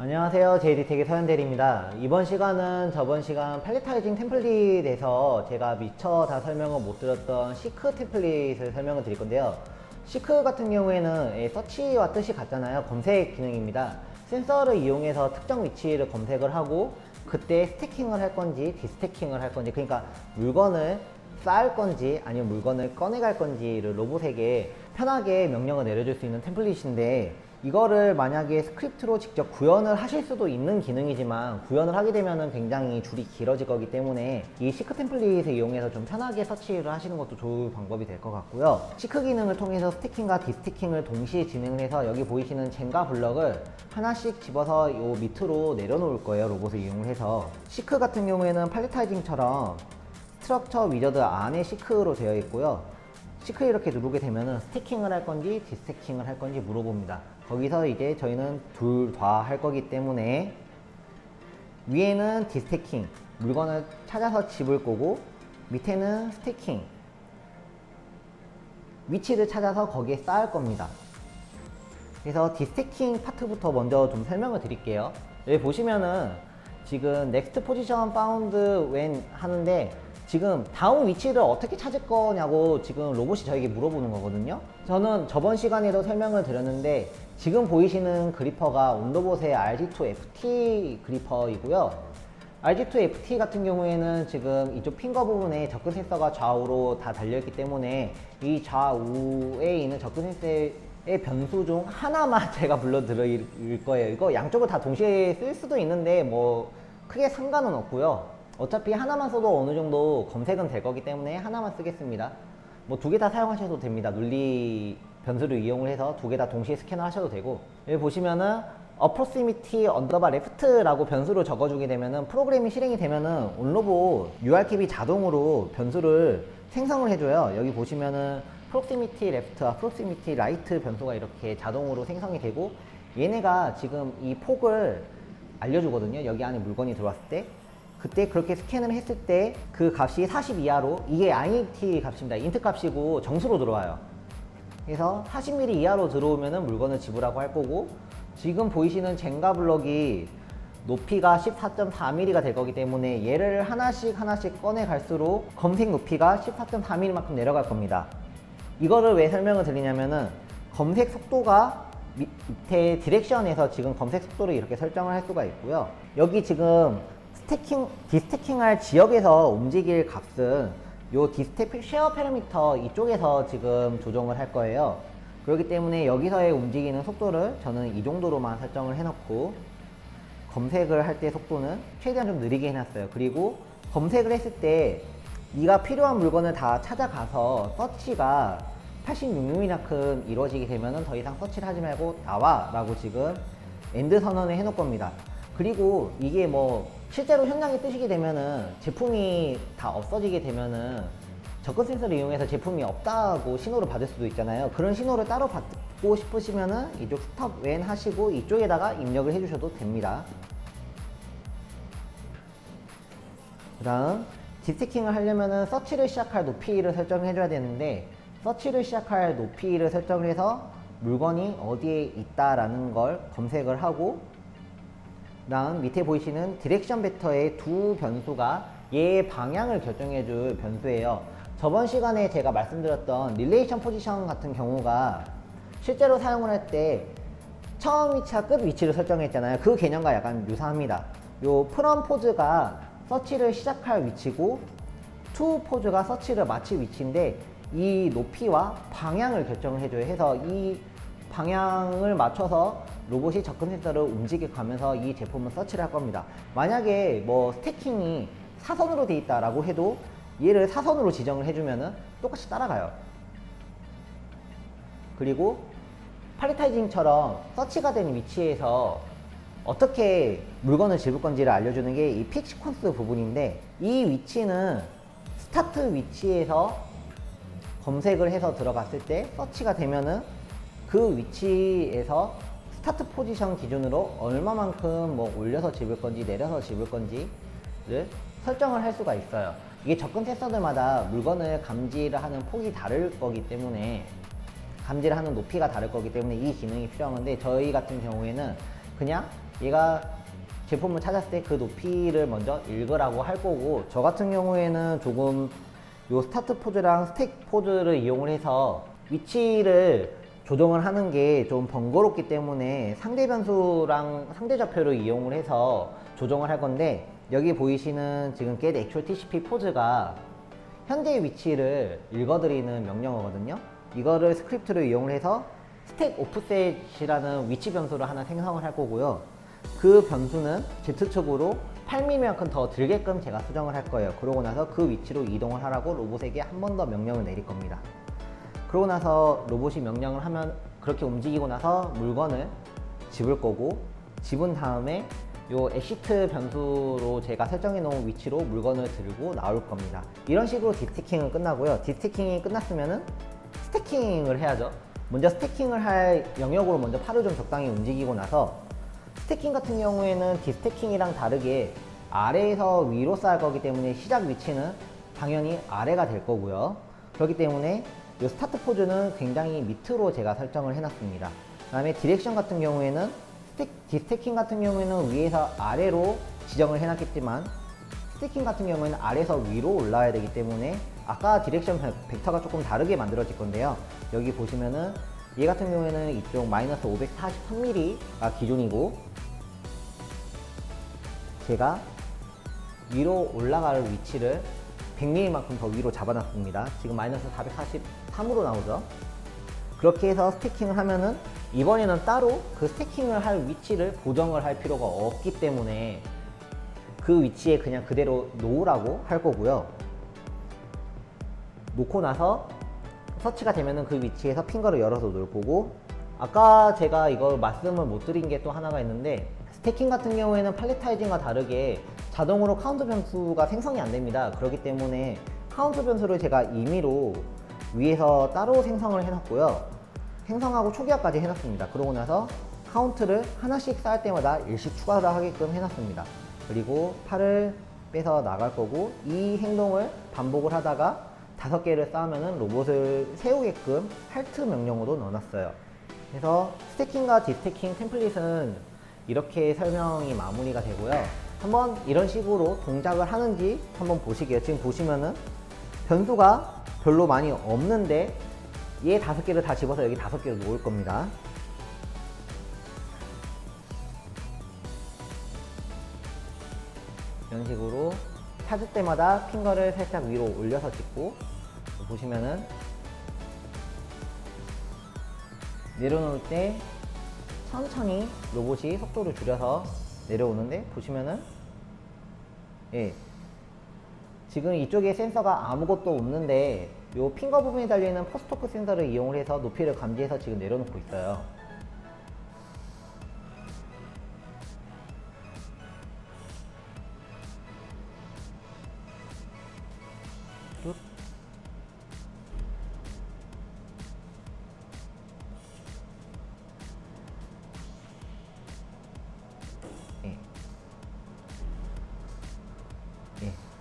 안녕하세요. JD텍의 서현대리입니다. 이번 시간은 저번 시간 팔레타이징 템플릿에서 제가 미처 다 설명을 못 드렸던 시크 템플릿을 설명을 드릴 건데요. 시크 같은 경우에는 예, 서치와 뜻이 같잖아요. 검색 기능입니다. 센서를 이용해서 특정 위치를 검색을 하고 그때 스태킹을 할 건지 디스태킹을 할 건지 그러니까 물건을 쌓을 건지 아니면 물건을 꺼내갈 건지를 로봇에게 편하게 명령을 내려줄 수 있는 템플릿인데 이거를 만약에 스크립트로 직접 구현을 하실 수도 있는 기능이지만 구현을 하게 되면 굉장히 줄이 길어질 거기 때문에 이 시크 템플릿을 이용해서 좀 편하게 서치를 하시는 것도 좋은 방법이 될 것 같고요 시크 기능을 통해서 스태킹과 디스태킹을 동시에 진행을 해서 여기 보이시는 젠가 블럭을 하나씩 집어서 요 밑으로 내려놓을 거예요 로봇을 이용을 해서 시크 같은 경우에는 팔레타이징처럼 스트럭처 위저드 안에 시크로 되어 있고요. 시크 이렇게 누르게 되면은 스태킹을 할 건지 디스태킹을 할 건지 물어봅니다. 거기서 이제 저희는 둘 다 할 거기 때문에 위에는 디스태킹 물건을 찾아서 집을 거고 밑에는 스태킹 위치를 찾아서 거기에 쌓을 겁니다. 그래서 디스태킹 파트부터 먼저 좀 설명을 드릴게요. 여기 보시면은 지금 넥스트 포지션 파운드 웬 하는데 지금 다음 위치를 어떻게 찾을 거냐고 지금 로봇이 저에게 물어보는 거거든요. 저는 저번 시간에도 설명을 드렸는데 지금 보이시는 그리퍼가 온도봇의 RG2FT 그리퍼이고요. RG2FT 같은 경우에는 지금 이쪽 핑거 부분에 접근 센서가 좌우로 다 달려있기 때문에 이 좌우에 있는 접근 센서의 변수 중 하나만 제가 불러드릴 거예요. 이거 양쪽을 다 동시에 쓸 수도 있는데 뭐 크게 상관은 없고요. 어차피 하나만 써도 어느 정도 검색은 될 거기 때문에 하나만 쓰겠습니다. 뭐 두 개 다 사용하셔도 됩니다. 논리 변수를 이용을 해서 두 개 다 동시에 스캔을 하셔도 되고 여기 보시면은 approximity 언더바 left라고 변수를 적어주게 되면은 프로그램이 실행이 되면은 온로봇 UR캡이 자동으로 변수를 생성을 해줘요. 여기 보시면은 proximity left와 proximity right 변수가 이렇게 자동으로 생성이 되고 얘네가 지금 이 폭을 알려주거든요. 여기 안에 물건이 들어왔을 때. 그때 그렇게 스캔을 했을 때 그 값이 40 이하로 이게 int 값입니다. int 값이고 정수로 들어와요. 그래서 40mm 이하로 들어오면은 물건을 지불하고 할 거고 지금 보이시는 젠가 블럭이 높이가 14.4mm가 될 거기 때문에 얘를 하나씩 하나씩 꺼내 갈수록 검색 높이가 14.4mm만큼 내려갈 겁니다. 이거를 왜 설명을 드리냐면은 검색 속도가 밑- 밑에 디렉션에서 지금 검색 속도를 이렇게 설정을 할 수가 있고요. 여기 지금 스태킹, 디스태킹할 지역에서 움직일 값은 요 디스태킹 쉐어 패러미터 이쪽에서 지금 조정을 할 거예요. 그렇기 때문에 여기서의 움직이는 속도를 저는 이 정도로만 설정을 해놓고 검색을 할 때 속도는 최대한 좀 느리게 해놨어요. 그리고 검색을 했을 때 네가 필요한 물건을 다 찾아가서 서치가 86mm만큼 이루어지게 되면은 더 이상 서치를 하지 말고 나와 라고 지금 엔드 선언을 해놓을 겁니다. 그리고 이게 뭐 실제로 현장에 뜨시게 되면은 제품이 다 없어지게 되면은 접근 센서를 이용해서 제품이 없다고 신호를 받을 수도 있잖아요. 그런 신호를 따로 받고 싶으시면은 이쪽 스톱 웬 하시고 이쪽에다가 입력을 해주셔도 됩니다. 그 다음 디스태킹을 하려면은 서치를 시작할 높이를 설정해 줘야 되는데 서치를 시작할 높이를 설정을 해서 물건이 어디에 있다라는 걸 검색을 하고 그 다음 밑에 보이시는 디렉션 벡터의 두 변수가 얘의 방향을 결정해 줄 변수예요. 저번 시간에 제가 말씀드렸던 릴레이션 포지션 같은 경우가 실제로 사용을 할 때 처음 위치와 끝 위치를 설정했잖아요. 그 개념과 약간 유사합니다. 요 프롬 포즈가 서치를 시작할 위치고 투 포즈가 서치를 마칠 위치인데 이 높이와 방향을 결정을 해줘요. 해서 이 방향을 맞춰서 로봇이 접근 센서를 움직여 가면서 이 제품을 서치를 할 겁니다. 만약에 뭐 스태킹이 사선으로 돼 있다라고 해도 얘를 사선으로 지정을 해주면은 똑같이 따라가요. 그리고 팔레타이징처럼 서치가 된 위치에서 어떻게 물건을 집을 건지를 알려주는 게 이 픽 시퀀스 부분인데 이 위치는 스타트 위치에서 검색을 해서 들어갔을 때 서치가 되면은 그 위치에서 스타트 포지션 기준으로 얼마만큼 뭐 올려서 집을 건지 내려서 집을 건지를 설정을 할 수가 있어요. 이게 접근 센서들마다 물건을 감지를 하는 폭이 다를 거기 때문에 감지를 하는 높이가 다를 거기 때문에 이 기능이 필요한 건데 저희 같은 경우에는 그냥 얘가 제품을 찾았을 때 그 높이를 먼저 읽으라고 할 거고 저 같은 경우에는 조금 요 스타트 포즈랑 스택 포즈를 이용을 해서 위치를 조정을 하는 게 좀 번거롭기 때문에 상대 변수랑 상대 좌표를 이용을 해서 조정을 할 건데 여기 보이시는 지금 get actual TCP 포즈가 현재 위치를 읽어드리는 명령어거든요. 이거를 스크립트를 이용을 해서 스택 오프셋이라는 위치 변수를 하나 생성을 할 거고요. 그 변수는 Z축으로 8mm만큼 더 들게끔 제가 수정을 할 거예요. 그러고 나서 그 위치로 이동을 하라고 로봇에게 한 번 더 명령을 내릴 겁니다. 그러고 나서 로봇이 명령을 하면 그렇게 움직이고 나서 물건을 집을 거고 집은 다음에 요 엑시트 변수로 제가 설정해 놓은 위치로 물건을 들고 나올 겁니다. 이런 식으로 디스티킹은 끝나고요. 디스티킹이 끝났으면은 스태킹을 해야죠. 먼저 스태킹을 할 영역으로 먼저 팔을 좀 적당히 움직이고 나서 스태킹 같은 경우에는 디스태킹이랑 다르게 아래에서 위로 쌓을 거기 때문에 시작 위치는 당연히 아래가 될 거고요. 그렇기 때문에 이 스타트 포즈는 굉장히 밑으로 제가 설정을 해놨습니다. 그 다음에 디렉션 같은 경우에는 스택, 디스태킹 같은 경우에는 위에서 아래로 지정을 해놨겠지만 스태킹 같은 경우에는 아래에서 위로 올라와야 되기 때문에 아까 디렉션 벡- 벡터가 조금 다르게 만들어질 건데요. 여기 보시면은 얘 같은 경우에는 이쪽 마이너스 543mm가 기존이고 제가 위로 올라갈 위치를 100mm만큼 더 위로 잡아놨습니다. 지금 마이너스 443으로 나오죠. 그렇게 해서 스태킹을 하면은 이번에는 따로 그 스태킹을 할 위치를 보정을 할 필요가 없기 때문에 그 위치에 그냥 그대로 놓으라고 할 거고요. 놓고 나서 서치가 되면은 그 위치에서 핑거를 열어서 놓을 거고 아까 제가 이걸 말씀을 못 드린 게 또 하나가 있는데 스태킹 같은 경우에는 팔레타이징과 다르게 자동으로 카운트 변수가 생성이 안 됩니다. 그렇기 때문에 카운트 변수를 제가 임의로 위에서 따로 생성을 해놨고요. 생성하고 초기화까지 해놨습니다. 그러고 나서 카운트를 하나씩 쌓을 때마다 일씩 추가를 하게끔 해놨습니다. 그리고 팔을 빼서 나갈 거고 이 행동을 반복을 하다가 다섯 개를 쌓으면 로봇을 세우게끔 할트 명령어도 넣어놨어요. 그래서 스태킹과 디스태킹 템플릿은 이렇게 설명이 마무리가 되고요. 한번 이런 식으로 동작을 하는지 한번 보시게요. 지금 보시면은 변수가 별로 많이 없는데 얘 다섯 개를 다 집어서 여기 다섯 개를 놓을 겁니다. 이런 식으로 찾을 때마다 핑거를 살짝 위로 올려서 찍고 보시면은 내려놓을 때 천천히 로봇이 속도를 줄여서 내려오는데 보시면은 예 지금 이쪽에 센서가 아무것도 없는데 요 핑거 부분에 달려있는 포스토크 센서를 이용을 해서 높이를 감지해서 지금 내려놓고 있어요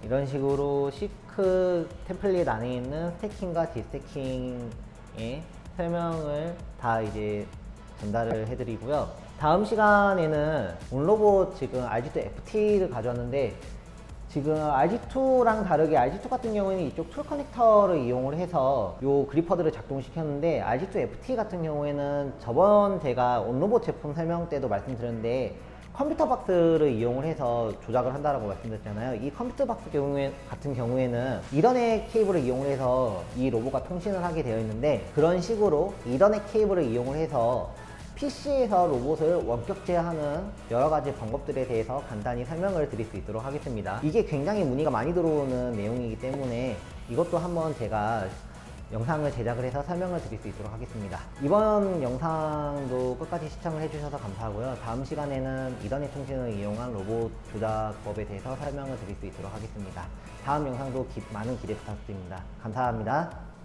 이런 식으로 시크 템플릿 안에 있는 스태킹과 디스태킹의 설명을 다 이제 전달을 해드리고요. 다음 시간에는 온로봇 지금 RG2 FT를 가져왔는데 지금 RG2랑 다르게 RG2 같은 경우에는 이쪽 툴 커넥터를 이용을 해서 요 그리퍼들을 작동시켰는데 RG2 FT 같은 경우에는 저번 제가 온로봇 제품 설명 때도 말씀드렸는데 컴퓨터 박스를 이용을 해서 조작을 한다라고 말씀드렸잖아요. 이 컴퓨터 박스 경우에, 같은 경우에는 이더넷 케이블을 이용을 해서 이 로봇과 통신을 하게 되어 있는데 그런 식으로 이더넷 케이블을 이용을 해서 PC에서 로봇을 원격제하는 여러 가지 방법들에 대해서 간단히 설명을 드릴 수 있도록 하겠습니다. 이게 굉장히 문의가 많이 들어오는 내용이기 때문에 이것도 한번 제가 영상을 제작을 해서 설명을 드릴 수 있도록 하겠습니다. 이번 영상도 끝까지 시청을 해주셔서 감사하고요. 다음 시간에는 이더넷 통신을 이용한 로봇 조작법에 대해서 설명을 드릴 수 있도록 하겠습니다. 다음 영상도 기- 많은 기대 부탁드립니다. 감사합니다.